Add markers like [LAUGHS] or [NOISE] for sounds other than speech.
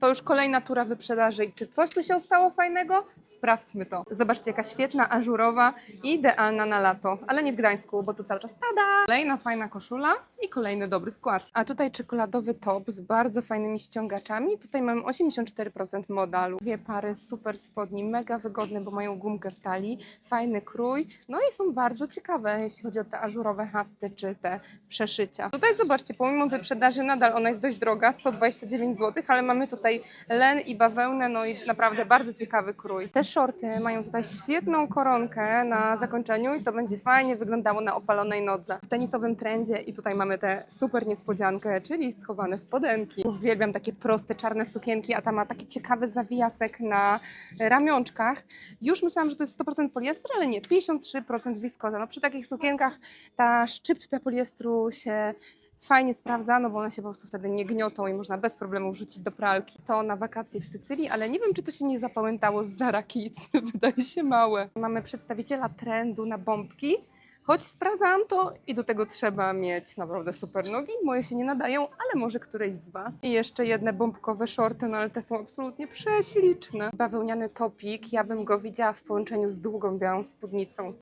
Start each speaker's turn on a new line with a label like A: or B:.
A: To już kolejna tura wyprzedaży. I czy coś tu się stało fajnego? Sprawdźmy to. Zobaczcie, jaka świetna, ażurowa, idealna na lato. Ale nie w Gdańsku, bo tu cały czas pada. Kolejna fajna koszula i kolejny dobry skład. A tutaj czekoladowy top z bardzo fajnymi ściągaczami. Tutaj mamy 84% modalu. Dwie pary super spodni, mega wygodne, bo mają gumkę w talii. Fajny krój. No i są bardzo ciekawe, jeśli chodzi o te ażurowe hafty czy te przeszycia. Tutaj zobaczcie, pomimo wyprzedaży nadal ona jest dość droga, 129 zł, ale mamy tutaj len i bawełnę, no i naprawdę bardzo ciekawy krój. Te shorty mają tutaj świetną koronkę na zakończeniu i to będzie fajnie wyglądało na opalonej nodze. W tenisowym trendzie i tutaj mamy tę super niespodziankę, czyli schowane spodenki. Uwielbiam takie proste czarne sukienki, a ta ma taki ciekawy zawijasek na ramionczkach. Już myślałam, że to jest 100% poliester, ale nie, 53% wiskoza. No przy takich sukienkach ta szczypta poliestru się fajnie sprawdza, no bo one się po prostu wtedy nie gniotą i można bez problemu wrzucić do pralki. To na wakacje w Sycylii, ale nie wiem, czy to się nie zapamiętało z Zara Kids. [LAUGHS] Wydaje się małe. Mamy przedstawiciela trendu na bombki. Choć sprawdzałam to i do tego trzeba mieć naprawdę super nogi. Moje się nie nadają, ale może któreś z Was. I jeszcze jedne bombkowe shorty, no ale te są absolutnie prześliczne. Bawełniany topik, ja bym go widziała w połączeniu z długą białą spódnicą.